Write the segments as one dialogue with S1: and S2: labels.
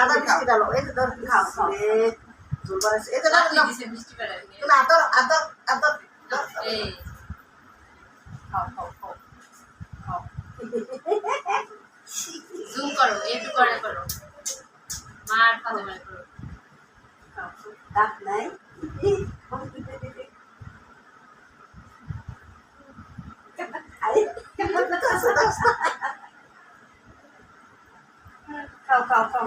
S1: আদা মিষ্টি ডালো এই যে ধর খাও। খাও ঝোল এই যে না না তুমি আদর আদর আদর খাও খাও খাও খাও।
S2: জুম করো একটু করে। করো মার পাতে মার করো।
S1: দাঁত নাই। খাও খাও খাও।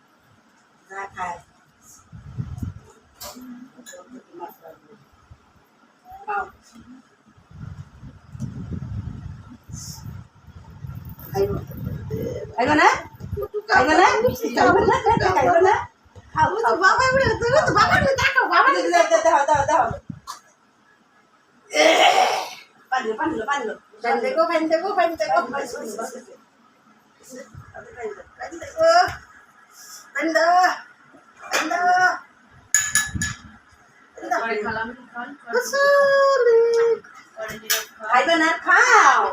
S1: খাইবো না? খাইবো না? খাইবো না? খাও।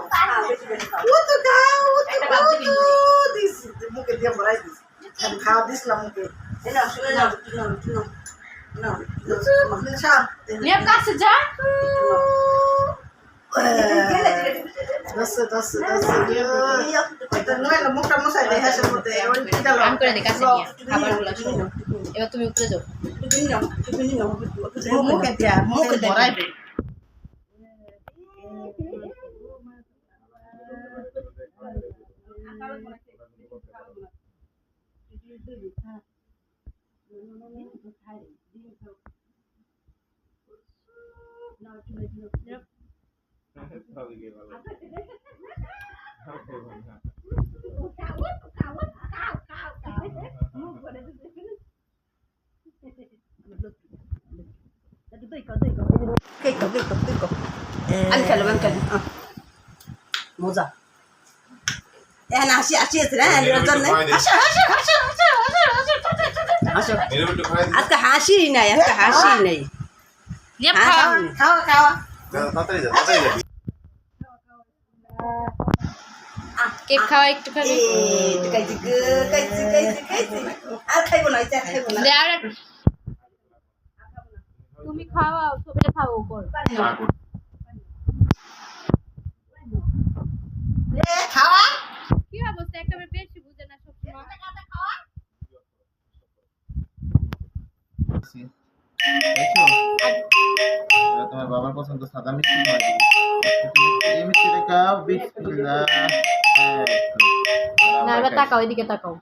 S1: ও তো খাও ও তো খাও। তো দিস মুখে দিয়ে ভরাই দিস খালি খাওয়া দিস না মুখে
S2: কাছে যা
S1: এটা নয় না মুখটা মশাই ওই পিঠা
S2: কাম করে দে কাছে খাবারগুলো এবার তুমি উপরে যাও
S1: মুখে দিয়া। মুখে ভরাই দে কেক কেক কেক আমি খেলো আমি খেলো মজা এখন হাসি হাসি আছে না নিরঞ্জন নেই হাসো হাসো হাসো হাসো হাসো হাসো হাসো আজকে হাসি নাই আজকে হাসি নেই হ্যাঁ,
S2: খাও
S1: খাওয়া খাওয়া
S2: কেক খাওয়া একটু খাবি
S1: আর খাইবো না খাইবো না।
S2: তুমি খাওয়াও ছবিটা খাও
S3: তোমার বাবার পছন্দ সাদা মিষ্টি এই মিষ্টিটা খাও, বিসমিল্লাহ। তো। আর
S2: না এবার তাকাও এদিকে তাকাও।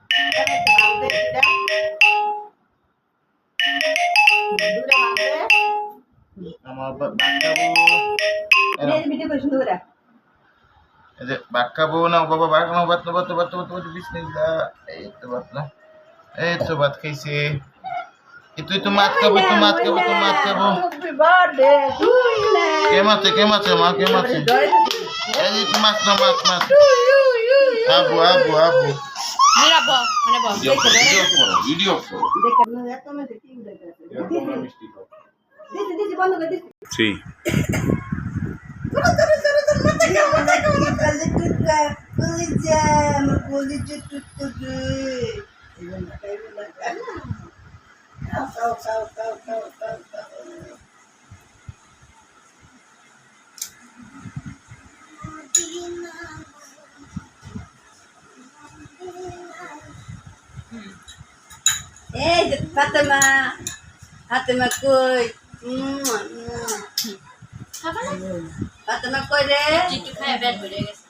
S3: আমার বা- বাচ্চাবু এরম।
S1: ভিডিও করে সুন্দর করে
S3: এই যে না বাবা বাক না বাত বাত বাত বাত বিসমিল্লাহ। এই তো বাত না? এই তো ভাত খাইছে। তুই তো মাছ খাব তুই মাছ খাব তুই মাছ খাব। কে মাছে কে মাছে মা কে মাছে এই তুই মাছ না মাছ মাছ। আবু আবু আবু
S2: মেরা
S1: এই যে ফাতেমা ফাতেমা কই ফাতেমা কই রে
S2: একটু খায় ব্যাট ভরে গেছে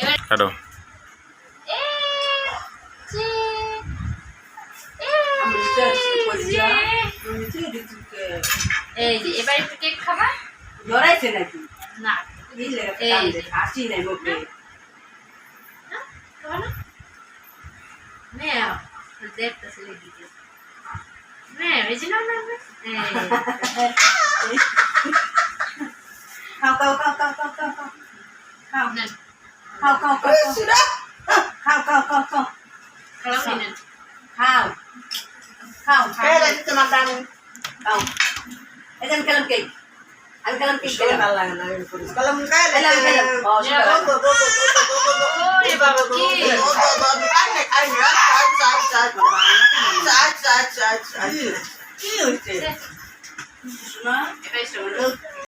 S2: এবার
S4: Hello.
S2: এ এই যে এবার একটু কেক খাবা?
S1: ধরাইছে নাকি?
S2: না। এই।
S1: হাসি নাই মুখে
S2: দেখতেছে দিদি না রেজিনাল না
S1: খাও খাও খাও খাও খাও খাও খাও। খাও। খাও খাও
S4: খাও
S1: খাও। খাও খাও খাও
S2: খাও। খাও।
S1: খাও খাও। খাও
S4: খাও খাও খাও
S1: খাও এই যে আমি খেলাম কেক আমি খেলাম কেক খেলাম
S4: ভালো লাগে না কলম
S1: খেলাম খেলাম
S4: কি হচ্ছে
S1: শোনা এটা